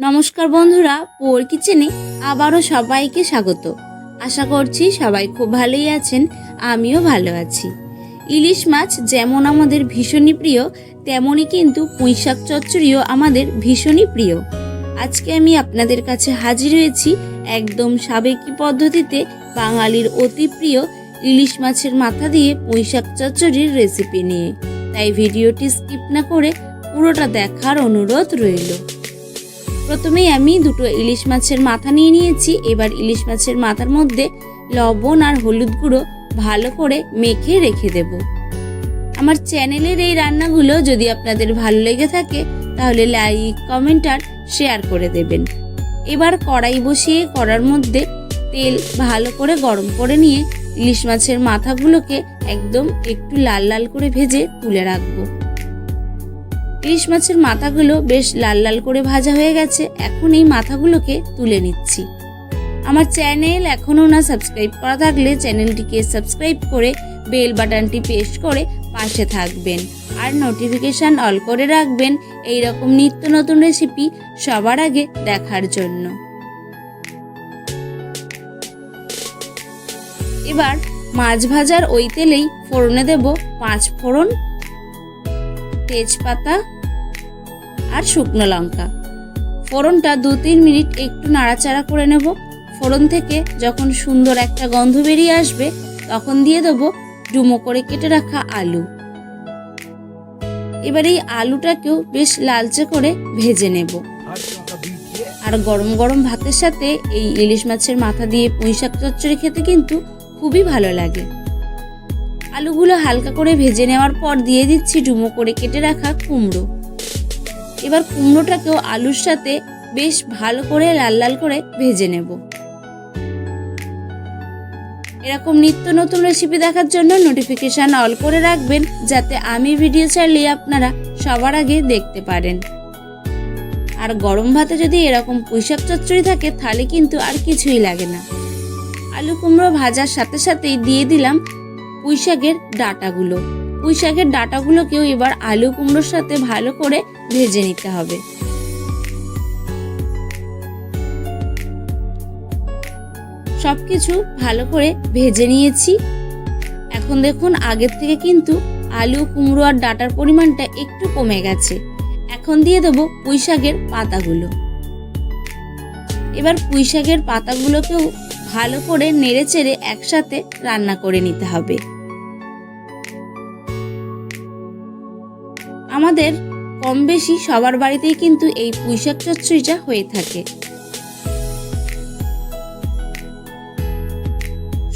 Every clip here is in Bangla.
নমস্কার বন্ধুরা, পোর কিচেনে আবারও সবাইকে স্বাগত। আশা করছি সবাই খুব ভালোই আছেন, আমিও ভালো আছি। ইলিশ মাছ যেমন আমাদের ভীষণই প্রিয়, তেমনই কিন্তু পুঁইশাক চচ্চড়িও আমাদের ভীষণই প্রিয়। আজকে আমি আপনাদের কাছে হাজির হয়েছি একদম সাবেকি পদ্ধতিতে বাঙালির অতি প্রিয় ইলিশ মাছের মাথা দিয়ে পুঁইশাক চচ্চড়ির রেসিপি নিয়ে। তাই ভিডিওটি স্কিপ না করে পুরোটা দেখার অনুরোধ রইল। প্রথমেই আমি দুটো ইলিশ মাছের মাথা নিয়ে নিয়েছি। এবার ইলিশ মাছের মাথার মধ্যে লবণ আর হলুদ গুঁড়ো ভালো করে মেখে রেখে দেব। আমার চ্যানেলের এই রান্নাগুলো যদি আপনাদের ভালো লেগে থাকে, তাহলে লাইক, কমেন্ট আর শেয়ার করে দেবেন। এবার কড়াই বসিয়ে কড়ার মধ্যে তেল ভালো করে গরম করে নিয়ে ইলিশ মাছের মাথাগুলোকে একদম একটু লাল লাল করে ভেজে তুলে রাখব। ইলিশ মাছের মাথাগুলো বেশ লাল লাল করে ভাজা হয়ে গেছে। এখন এই মাথাগুলোকে তুলে নিচ্ছি। আমার চ্যানেল এখনও না সাবস্ক্রাইব করা থাকলে চ্যানেলটিকে সাবস্ক্রাইব করে বেল বাটনটি প্রেস করে পাশে থাকবেন। আর নোটিফিকেশান অল করে রাখবেন এই রকম নিত্য নতুন রেসিপি সবার আগে দেখার জন্য। এবার মাছ ভাজার ওই তেলেই ফোড়নে দেব পাঁচ ফোড়ন তেজপাতা আর শুকনো লঙ্কা। ফোড়নটা দু তিন মিনিট একটু নাড়াচাড়া করে নেব। ফোড়ন থেকে যখন সুন্দর একটা গন্ধ বেরিয়ে আসবে, তখন দিয়ে দেবো ডুমো করে কেটে রাখা আলু। এবার এই আলুটাকেও বেশ লালচে করে ভেজে নেব। আর গরম গরম ভাতের সাথে এই ইলিশ মাছের মাথা দিয়ে পুঁই শাক চচ্চড়ি খেতে কিন্তু খুবই ভালো লাগে। আলুগুলো হালকা করে ভেজে নেওয়ার পর দিয়ে দিচ্ছি ডুমো করে কেটে রাখা কুমড়ো। এবার কুমড়োটাকেও আলুর সাথে বেশ ভালো করে লাল লাল করে ভেজে নেব। এরকম নিত্য নতুন রেসিপি দেখার জন্য নোটিফিকেশান অল করে রাখবেন, যাতে আমি ভিডিও ছাড়লে আপনারা সবার আগে দেখতে পারেন। আর গরম ভাতে যদি এরকম পুঁইশাক চচ্চড়ি থাকে, তাহলে কিন্তু আর কিছুই লাগে না। আলু কুমড়ো ভাজার সাথে সাথেই দিয়ে দিলাম পুঁইশাকের ডাটাগুলো। পুঁইশাকের ডাটাগুলোকেও এবার আলু কুমড়োর সাথে ভালো করে ভেজে নিতে হবে। সব কিছু ভালো করে ভেজে নিয়েছি। এখন দেখুন আগের থেকে কিন্তু আলু, কুমড়ো আর ডাটার পরিমাণটা একটু কমে গেছে। এখন দিয়ে দেবো পুঁইশাকের পাতাগুলো। এবার পুঁইশাকের পাতাগুলোকেও ভালো করে নেড়ে চেড়ে একসাথে রান্না করে নিতে হবে। আমাদের কম বেশি সবার বাড়িতেই কিন্তু এই পুঁইশাক চচ্চড়িটা হয়ে থাকে।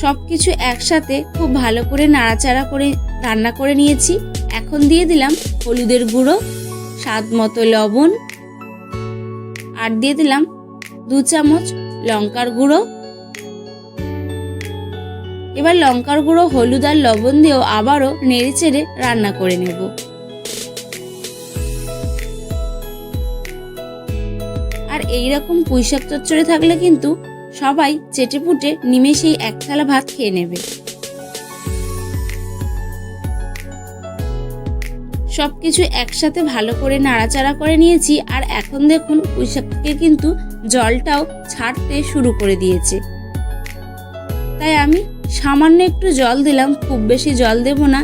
সব কিছু একসাথে খুব ভালো করে নাড়াচাড়া করে রান্না করে নিয়েছি। এখন দিয়ে দিলাম হলুদের গুঁড়ো, স্বাদ মতো লবণ, আর দিয়ে দিলাম দু চামচ লঙ্কার গুঁড়ো এবার লঙ্কার গুঁড়ো, হলুদ আর লবণ দিয়েও আবারও নেড়ে চেড়ে রান্না করে নেব। আর এই রকম পুঁইশাক চচ্চড়ি থাকলে কিন্তু সবাই চেটে পুটে নিমেষেই এক থালা ভাত খেয়ে নেবে। সব কিছু একসাথে ভালো করে নাড়াচাড়া করে নিয়েছি আর এখন দেখুন পুঁইশাক থেকে কিন্তু জলটাও ছাড়তে শুরু করে দিয়েছে। তাই আমি সামান্য একটু জল দিলাম, খুব বেশি জল দেব না।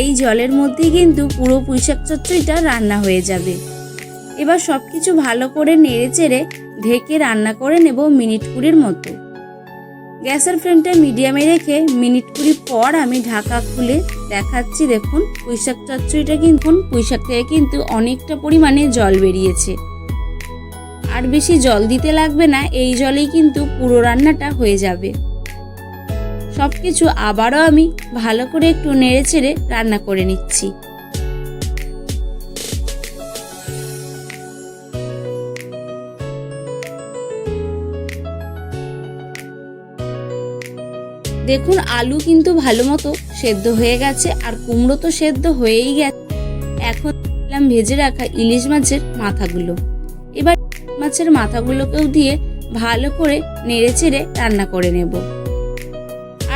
এই জলের মধ্যেই কিন্তু পুরো পুঁইশাক চচ্চড়িটা রান্না হয়ে যাবে। এবার সব কিছু ভালো করে নেড়ে চেড়ে ঢেকে রান্না করে নেব মিনিট কুড়ির মতো। গ্যাসের ফ্লেমটা মিডিয়ামে রেখে মিনিট কুড়ি পর আমি ঢাকা খুলে দেখাচ্ছি, দেখুন পুঁইশাক চচ্চড়িটা কিন্তু, পুঁইশাক থেকে কিন্তু অনেকটা পরিমাণে জল বেরিয়েছে। আর বেশি জল দিতে লাগবে না, এই জলেই কিন্তু পুরো রান্নাটা হয়ে যাবে। সব কিছু আবারও আমি ভালো করে একটু নেড়ে চেড়ে রান্না করে নিচ্ছি। দেখুন, আলু কিন্তু ভালো মতো সেদ্ধ হয়ে গেছে আর কুমড়ো তো সেদ্ধ হয়েই গেছে। এখন দিলাম ভেজে রাখা ইলিশ মাছের মাথাগুলো। এবার মাছের মাথাগুলোকেও দিয়ে ভালো করে নেড়ে চেড়ে রান্না করে নেব।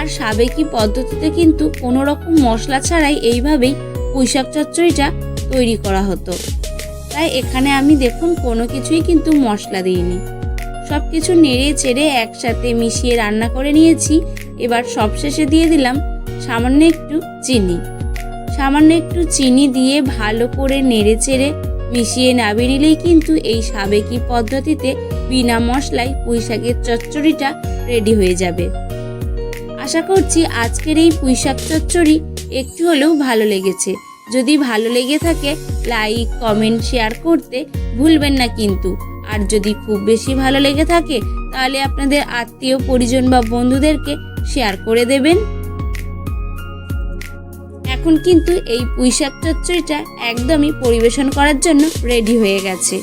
আর সাবেকি পদ্ধতিতে কিন্তু কোনো রকম মশলা ছাড়াই এইভাবেই পুঁইশাক চচ্চড়িটা তৈরি করা হতো। তাই এখানে আমি দেখুন কোনো কিছুই কিন্তু মশলা দিইনি। সব কিছু নেড়ে চেড়ে একসাথে মিশিয়ে রান্না করে নিয়েছি। এবার সবশেষে দিয়ে দিলাম সামান্য একটু চিনি। সামান্য একটু চিনি দিয়ে ভালো করে নেড়ে চেড়ে মিশিয়ে নামিয়ে নিলেই কিন্তু এই সাবেকি পদ্ধতিতে বিনা মশলায় পুঁই শাকের চচ্চড়িটা রেডি হয়ে যাবে। আশা করছি আজকের এই পুঁইশাক চচ্চড়ি একটু হলেও ভালো লেগেছে। যদি ভালো লেগে থাকে লাইক কমেন্ট শেয়ার করতে ভুলবেন না কিন্তু। আর যদি খুব বেশি ভালো লেগে থাকে, তাহলে আপনাদের আত্মীয়, পরিজন বা বন্ধুদেরকে শেয়ার করে দেবেন। এখন কিন্তু এই পুঁইশাক চচ্চড়িটা একদমই পরিবেশন করার জন্য রেডি হয়ে গেছে।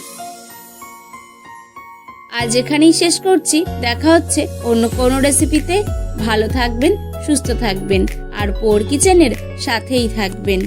আজ এখানেই শেষ করছি। দেখা হচ্ছে অন্য কোনো রেসিপিতে ভালো থাকবেন, সুস্থ থাকবেন, আর পোর কিচেনের সাথেই থাকবেন।